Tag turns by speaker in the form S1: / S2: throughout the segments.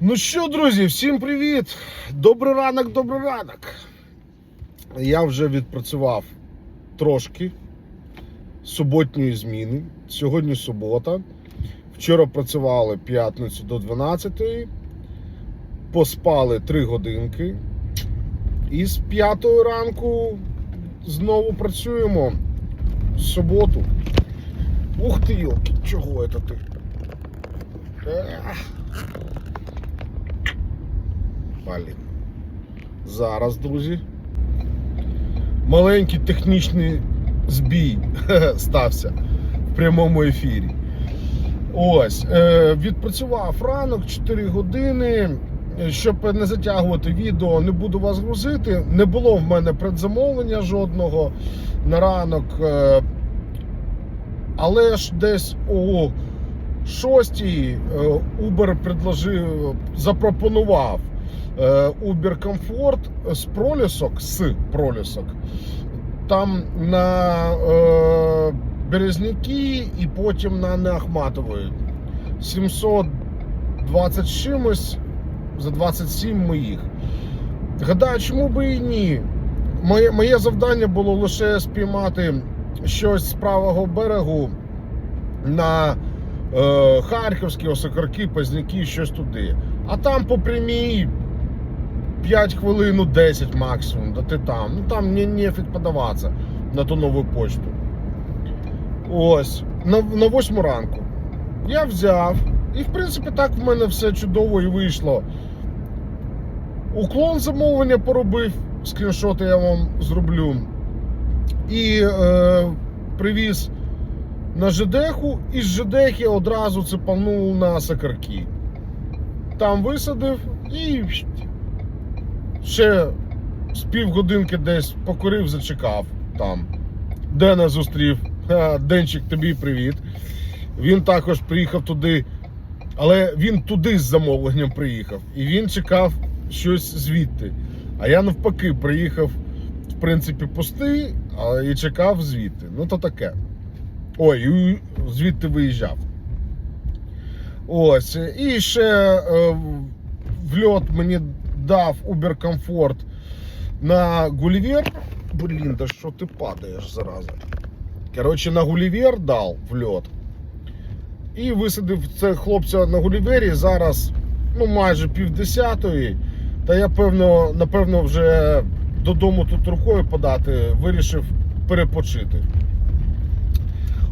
S1: Ну що, друзі, всім привіт! Добрий ранок, добрий ранок. Я вже відпрацював трошки суботньої зміни. Сьогодні субота. Вчора працювали п'ятницю до 12, поспали 3 годинки. І з 5 ранку знову працюємо в суботу. Ух ти, йолки, чого це ти? Блін. Зараз, друзі. Маленький технічний збій стався в прямому ефірі. Ось, е, відпрацював ранок 4 години. Щоб не затягувати відео, не буду вас грузити. Не було в мене предзамовлення жодного на ранок. Е, але ж десь о 6 Uber предложив, запропонував е, Uber Comfort з пролісок, з пролісок. Там на е, Березняки і потім на Неахматової. 720 чимось за 27 моїх. Гадаю, чому би і ні? Моє, моє завдання було лише спіймати щось з правого берегу на е, Харківські, Осокорки, Пазняки, щось туди. А там по прямій 5 хвилин, ну 10 максимум, да ти там. Ну там не, нефіг подаватися на ту нову почту. Ось, на, на 8 ранку. Я взяв. І в принципі так в мене все чудово і вийшло. Уклон замовлення поробив, скріншоти я вам зроблю. І е, привіз на ЖДХу, і з ЖДХи одразу цепанув на Сакарки. Там висадив і ще з півгодинки десь покурив, зачекав там. Дена зустрів. Денчик, тобі привіт. Він також приїхав туди, але він туди з замовленням приїхав. І він чекав щось звідти. А я навпаки приїхав, в принципі, пустий, але і чекав звідти. Ну, то таке. Ой, звідти виїжджав. Ось. І ще е, в льот мені дав Uber Comfort на Гулівер. Блін, да що ти падаєш зараза? Коротше, на Гулівер дав в льот. І висадив це хлопця на Гулівері. Зараз ну, майже півдесятої. Та я певно, напевно, вже додому тут рукою подати, вирішив перепочити.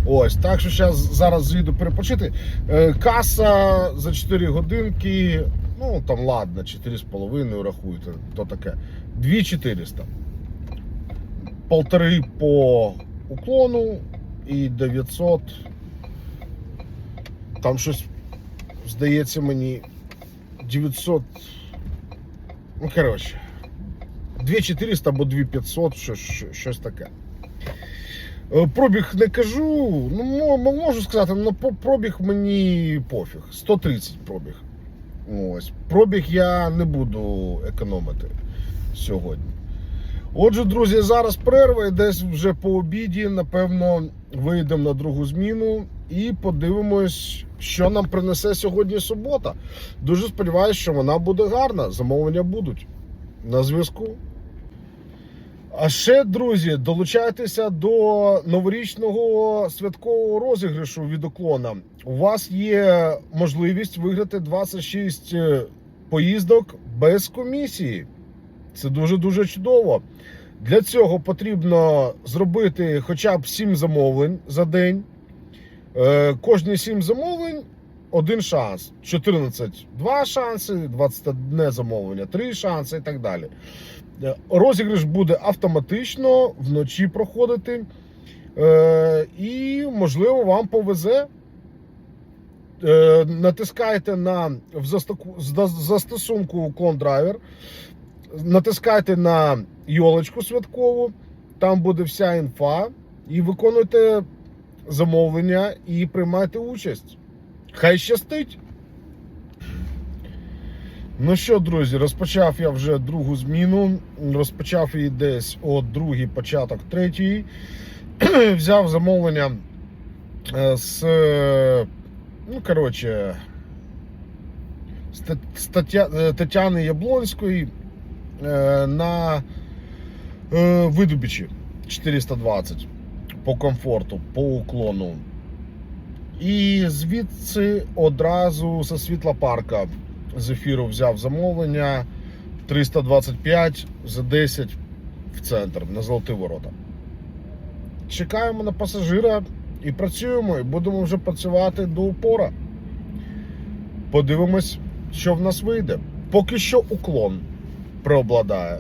S1: Ось, так що зараз, зараз з'їду перепочити. Е, Каса за 4 годинки, ну там ладно, 4,5 рахуйте, то таке. 2400. Полтори по уклону і 900. Там щось, здається мені, 900. Ну, коротше, 2400 або 2500, щось, щось- таке. Е, Пробіг не кажу, ну мо- мо- можу сказати, але пробіг мені пофіг. 130 пробіг. Ось. Пробіг я не буду економити сьогодні. Отже, друзі, зараз перерва і десь вже по обіді, напевно, вийдемо на другу зміну і подивимось, що нам принесе сьогодні субота. Дуже сподіваюся, що вона буде гарна. Замовлення будуть. На зв'язку. А ще, друзі, долучайтеся до новорічного святкового розіграшу від уклона. У вас є можливість виграти 26 поїздок без комісії. Це дуже-дуже чудово. Для цього потрібно зробити хоча б 7 замовлень за день. Е, Кожні 7 замовлень один шанс. 14 два шанси, 21 замовлення, 3 шанси і так далі. Е, Розіграш буде автоматично вночі проходити. Е, і, можливо, вам повезе. Е, натискайте на в застосунку Уклон Драйвер, натискайте на йолочку святкову, там буде вся інфа, і виконуйте замовлення і приймайте участь. Хай щастить! Ну що, друзі, розпочав я вже другу зміну. Розпочав її десь о другій, початок третьої. Взяв замовлення е, з. Ну, коротше, стаття, е, Тетяни Яблонської е, на видобичі 420 по комфорту, по уклону. І звідси одразу зі світла парка з ефіру взяв замовлення 325 за 10 в центр на золоті ворота. Чекаємо на пасажира і працюємо, і будемо вже працювати до упора. Подивимось, що в нас вийде. Поки що уклон преобладає.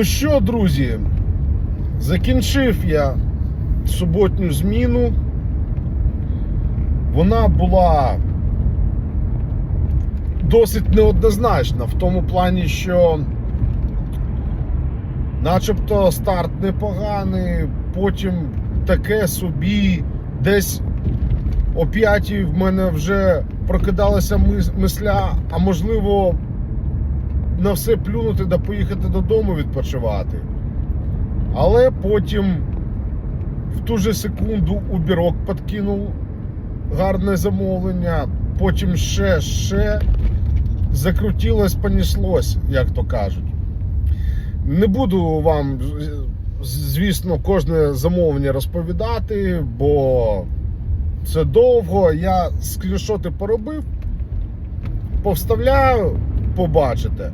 S1: Ну що, друзі, закінчив я суботню зміну. Вона була досить неоднозначна в тому плані, що начебто старт непоганий, потім таке собі, десь о п'ятій в мене вже прокидалася мисля, а можливо на все плюнути да поїхати додому відпочивати. Але потім в ту же секунду убірок підкинув гарне замовлення, потім ще, ще закрутилось, поніслось, як то кажуть. Не буду вам, звісно, кожне замовлення розповідати, бо це довго. Я скріншоти поробив, повставляю, побачите.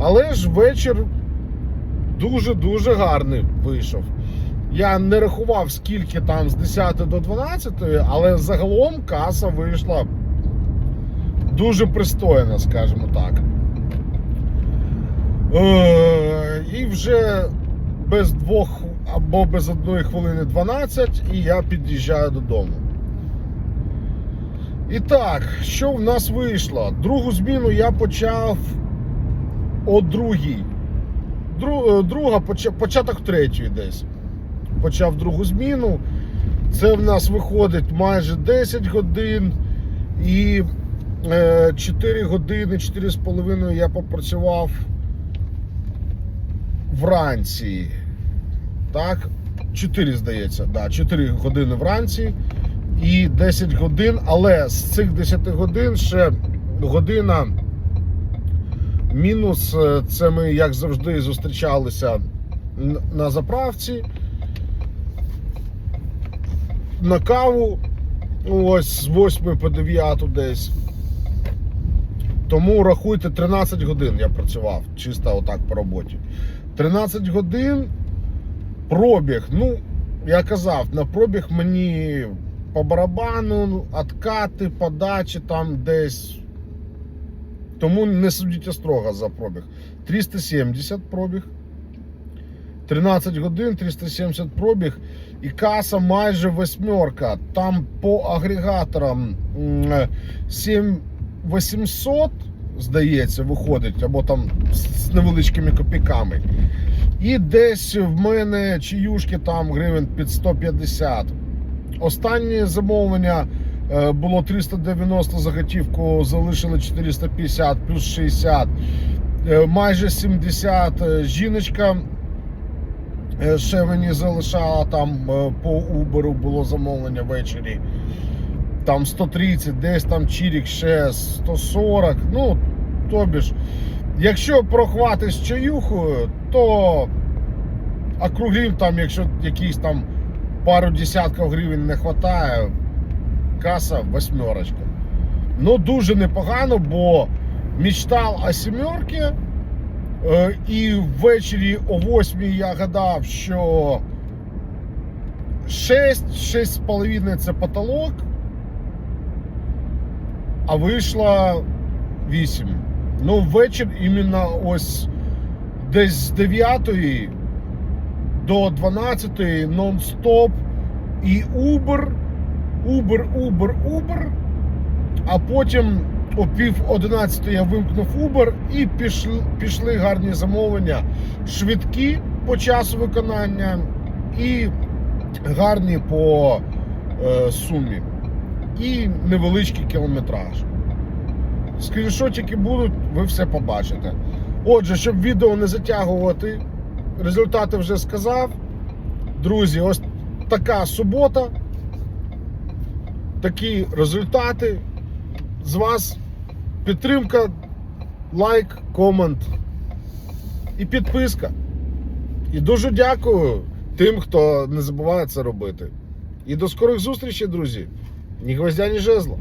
S1: Але ж вечір дуже-дуже гарний вийшов. Я не рахував, скільки там з 10 до 12, але загалом каса вийшла дуже пристойна, скажімо так. Е, І вже без двох або без одної хвилини 12, і я під'їжджаю додому. І так, що в нас вийшло? Другу зміну я почав о другій. Дру- е, Друга, поча- початок третьої десь. Почав другу зміну. Це в нас виходить майже 10 годин. І е, 4 години, 4,5 я попрацював вранці. Так, 4, здається, да, 4 години вранці і 10 годин, але з цих 10 годин ще година мінус. е, Це ми, як завжди, зустрічалися на заправці. На каву, ось з 8 по 9 десь. Тому рахуйте 13 годин я працював, чисто отак по роботі. 13 годин пробіг. Ну, я казав, на пробіг мені по барабану, откати, подачі там десь. Тому не судіть строго за пробіг. 370 пробіг. 13 годин, 370 пробіг. І каса майже восьмерка. Там по агрегаторам м, 7800, здається, виходить, або там з невеличкими копійками. І десь в мене чиюшки там гривень під 150. Останнє замовлення е, було 390 за готівку, залишили 450 плюс 60. Е, Майже 70 е, жіночка е, ще мені залишала там е, по Uber було замовлення ввечері. Там 130, десь там Чірік ще 140. Ну, тобі ж, якщо прохвати з чаюхою, то округлів там, якщо якісь там пару десятків гривень не вистачає, каса восьмерочка. Ну, дуже непогано, бо мечтав о сімерці, е, і ввечері о 8 я гадав, що 6, 6,5 це потолок, а вийшло 8. Ну, ввечір іменно ось десь з 9 до 12 нон-стоп і Uber, Uber, Uber, Uber. А потім о пів 11 я вимкнув Uber і пішли, пішли гарні замовлення. Швидкі по часу виконання і гарні по е, сумі. і невеличкий кілометраж. Скріншотики будуть, ви все побачите. Отже, щоб відео не затягувати, результати вже сказав. Друзі, ось така субота. Такі результати. З вас підтримка, лайк, комент і підписка. І дуже дякую тим, хто не забуває це робити. І до скорих зустрічей, друзі. Ні гвоздя, ні жезла.